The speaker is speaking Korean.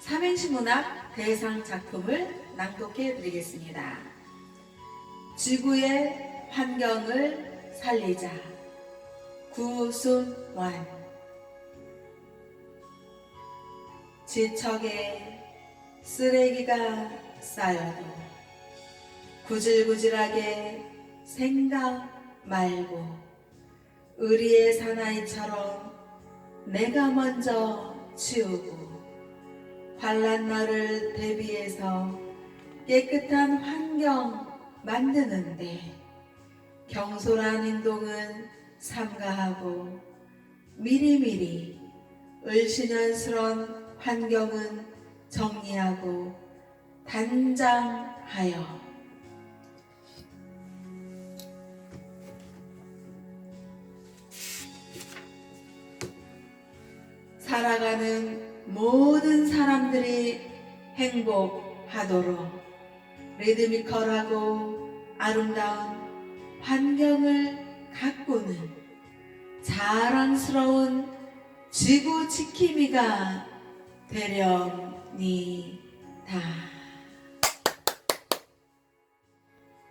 삼행시 문학 대상 작품을 낭독해 드리겠습니다. 지구의 환경을 살리자. 구순완 지척에 쓰레기가 쌓여도 구질구질하게 생각 말고 의리의 사나이처럼 내가 먼저 치우고 환란 날을 대비해서 깨끗한 환경 만드는데 경솔한 행동은 삼가하고 미리미리 을신연스런 환경은 정리하고 단장하여 살아가는 모든 사람들이 행복하도록 리드미컬하고 아름다운 환경을 가꾸는 자랑스러운 지구 지킴이가 되렵니다.